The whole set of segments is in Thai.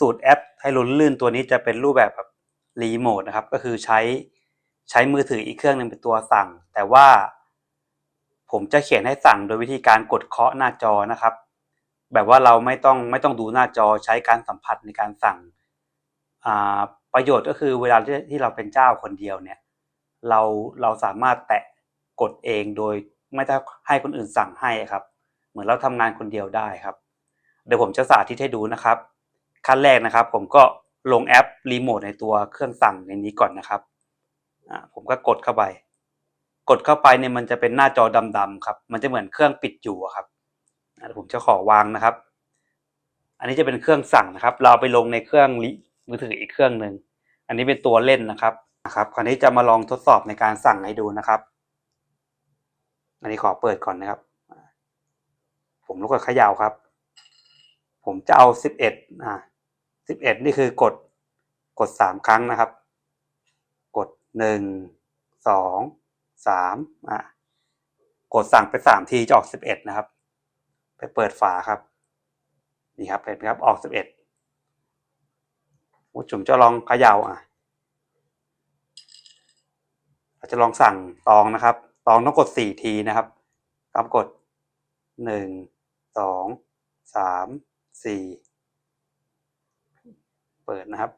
สูตรแอปให้ลุ้นลื่นตัวนี้จะเป็นรูปแบบแบบรีโมทนะครับ ก็คือใช้ใช้มือถืออีกเครื่องหนึงเป็นตัวสั่ง แต่ว่าผมจะเขียนให้สั่งโดยวิธีการกดเคาะหน้าจอนะครับ แบบว่าเราไม่ต้องไม่ต้องดูหน้าจอใช้การสัมผัสในการสั่งประโยชน์ก็คือเวลาที่ที่เราเป็นเจ้าคนเดียวเนี่ย เราเราสามารถแตะกดเองโดยไม่ต้องให้คนอื่นสั่งให้ครับ เหมือนเราทำงานคนเดียวได้ครับ เดี๋ยวผมจะสาธิตให้ดูนะครับ ขั้นแรกนะครับ ผมก็ลงแอปรีโมทในตัวเครื่องสั่งในนี้ก่อนนะครับผมก็กดเข้าไป กดเข้าไปเนี่ยมันจะเป็นหน้าจอดำๆครับ มันจะเหมือนเครื่องปิดอยู่ครับผมจะขอวางนะครับ อันนี้จะเป็นเครื่องสั่งนะครับ เราไปลงในเครื่องมือถืออีกเครื่องหนึ่งอันนี้เป็นตัวเล่นนะครับนะครับคราวนี้จะมาลองทดสอบในการสั่งให้ดูนะครับ อันนี้ขอเปิดก่อนนะครับ ผมลูกกดเขย่าครับ ผมจะเอาสิบเอ็ดอ่า สิบเอ็ดนี่คือกดกดสามครั้งนะครับ กดหนึ่งสองสามอะกดสั่งไปสามทีจะออกสิบเอ็ดนะครับ ไปเปิดฝาครับ นี่ครับเห็นไหมครับออกสิบเอ็ดผมจะลองเขย่าอะเราจะลองสั่งตองนะครับ ตองต้องกดสี่ทีนะครับครับกดหนึ่งสองสามสี่ เปิดนะครับ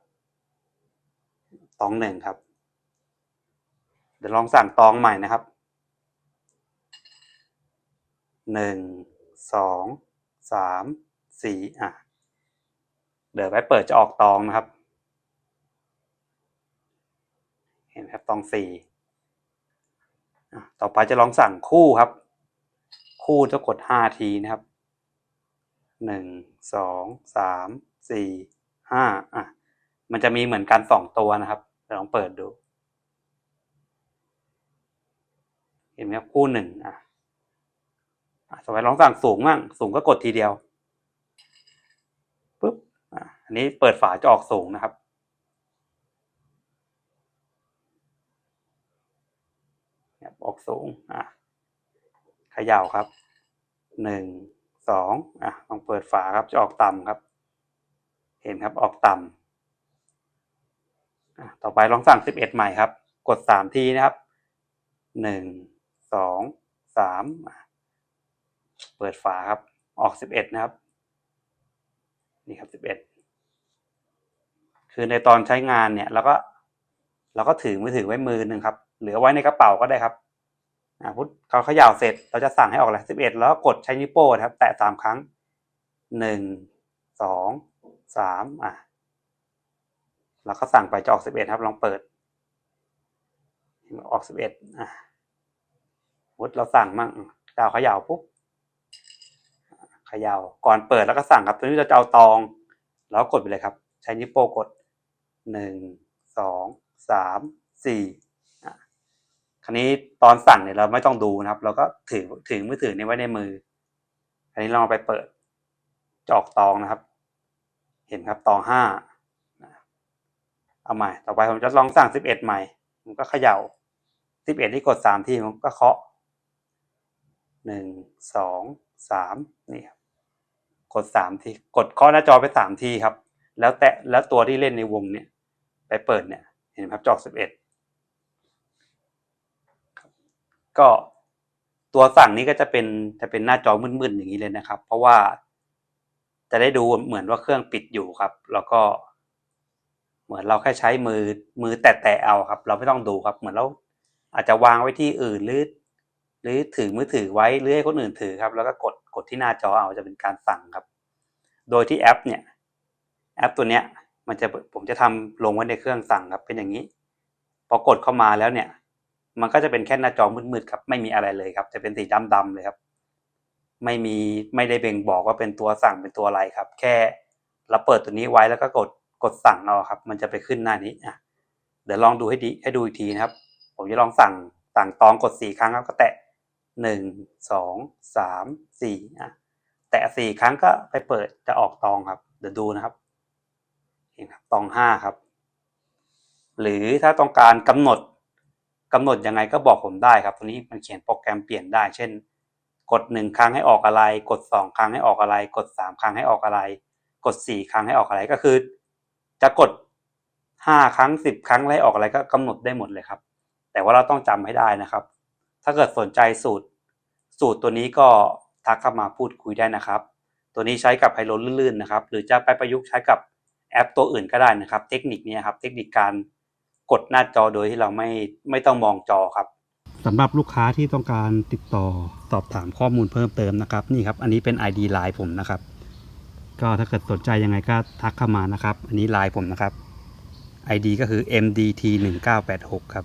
ตองหนึ่งครับ เดี๋ยวลองสั่งตองใหม่นะครับ หนึ่ง สอง สาม สี่อะ เดี๋ยวไว้เปิดจะออกตองนะครับ เห็นครับตองสี่ต่อไปจะลองสั่งคู่ครับ คู่จะกดห้าทีนะครับหนึ่งสองสามสี่ ห้าอะ มันจะมีเหมือนกันสองตัวนะครับลองเปิดดู เห็นไหมครับคู่หนึ่งอะอะต่อไปลองสั่งสูงมั่งสูงก็กดทีเดียวปุ๊บอะอันนี้เปิดฝาจะออกสูงนะครับเนี่ยออกสูงอะเขย่าครับหนึ่งสองอะลองเปิดฝาครับจะออกต่ำครับ เห็นครับออกต่ำต่อไปลองสั่งสิบเอ็ดใหม่ครับ กดสามทีนะครับหนึ่งสองสามเปิดฝาครับ ออกสิบเอ็ดนะครับ นี่ครับสิบเอ็ดคือในตอนใช้งานเนี่ยเราก็เราก็ถือมือถือไว้มือหนึ่งครับหรือเอาไว้ในกระเป๋าก็ได้ครับอ่าพุทเขาเขย่าเสร็จเราจะสั่งให้ออกและสิบเอ็ดแล้วก็กดใช้นิ้วโป้งนะครับ แตะสามครั้งหนึ่งสอง สามอะแล้วก็สั่งไปจะออกสิบเอ็ดครับ ลองเปิด ออกสิบเอ็ดอะพุทเราสั่งมั่งดาวเขย่าปุ๊บเขย่าก่อนเปิดแล้วก็สั่งครับตอนนี้เราจะเอาตองแล้วกดไปเลยครับ ใช้นิ้วโป้งกดหนึ่งสองสามสี่อะคราวนี้ตอนสั่งเนี่ยเราไม่ต้องดูนะครับ เราก็ถือถือมือถือนี้ไว้ในมือคราวนี้เราเอาไปเปิดจอกตองนะครับ เห็นครับต่อห้าเอาใหม่ ต่อไปผมจะลองสั่งสิบเอ็ดใหม่ ผมก็เขย่าสิบเอ็ดที่กดสามทีผมก็เคาะหนึ่งสองสามนี่ครับกดสามที กดเคาะหน้าจอไปสามทีครับ แล้วแตะแล้วตัวที่เล่นในวงเนี่ย ไปเปิดเนี่ย เห็นไหมครับจอกสิบเอ็ดก็ตัวสั่งนี้ก็จะเป็นจะเป็นหน้าจอมืดๆอย่างนี้เลยนะครับ เพราะว่า จะได้ดูเหมือนว่าเครื่องปิดอยู่ครับ แล้วก็ เหมือนเราแค่ใช้มือมือแตะๆเอาครับ เราไม่ต้องดูครับ เหมือนเราอาจจะวางไว้ที่อื่นหรือหรือถือมือถือไว้หรือให้คนอื่นถือครับ แล้วก็กดกดที่หน้าจอเอาจะเป็นการสั่งครับ โดยที่แอป เนี่ย แอปตัวเนี้ย มันจะผมจะทำลงไว้ในเครื่องสั่งครับ เป็นอย่างนี้ พอกดเข้ามาแล้วเนี่ย มันก็จะเป็นแค่หน้าจอมืดๆครับ ไม่มีอะไรเลยครับ จะเป็นสีดำๆเลยครับ ไม่มีไม่ได้เบ่งบอกว่าเป็นตัวสั่งเป็นตัวอะไรครับ แค่เราเปิดตัวนี้ไว้แล้วก็กดกดสั่งเอาครับ มันจะไปขึ้นหน้านี้อะเดี๋ยวลองดูให้ดีให้ดูอีกทีนะครับ ผมจะลองสั่งสั่งตองกดสี่ครั้งครับก็แตะหนึ่งสองสามสี่อะแตะสี่ครั้งก็ไปเปิดจะออกตองครับ เดี๋ยวดูนะครับเห็นครับตองห้าครับ หรือถ้าต้องการกำหนดกำหนดยังไงก็บอกผมได้ครับ ตัวนี้มันเขียนโปรแกรมเปลี่ยนได้ เช่น กดหนึ่งครั้งให้ออกอะไร กดสองครั้งให้ออกอะไร กดสามครั้งให้ออกอะไร กดสี่ครั้งให้ออกอะไรก็คือ จะกดห้าครั้งสิบครั้งให้ออกอะไรก็กำหนดได้หมดเลยครับ แต่ว่าเราต้องจำให้ได้นะครับ ถ้าเกิดสนใจสูตร สูตรตัวนี้ก็ทักเข้ามาพูดคุยได้นะครับ ตัวนี้ใช้กับไฮโลลื่นๆนะครับ หรือจะไปประยุกต์ใช้กับแอปตัวอื่นก็ได้นะครับ เทคนิคนี้ครับ เทคนิคการกดหน้าจอโดยที่เราไม่ไม่ต้องมองจอครับ สำหรับลูกค้าที่ต้องการติดต่อสอบถามข้อมูลเพิ่มเติมนะครับ นี่ครับ อันนี้เป็น ID ไลน์ผมนะครับ ก็ถ้าเกิดสนใจยังไงก็ทักเข้ามานะครับ อันนี้ไลน์ผมนะครับ ID ก็คือ MDT 1 9 8 6ครับ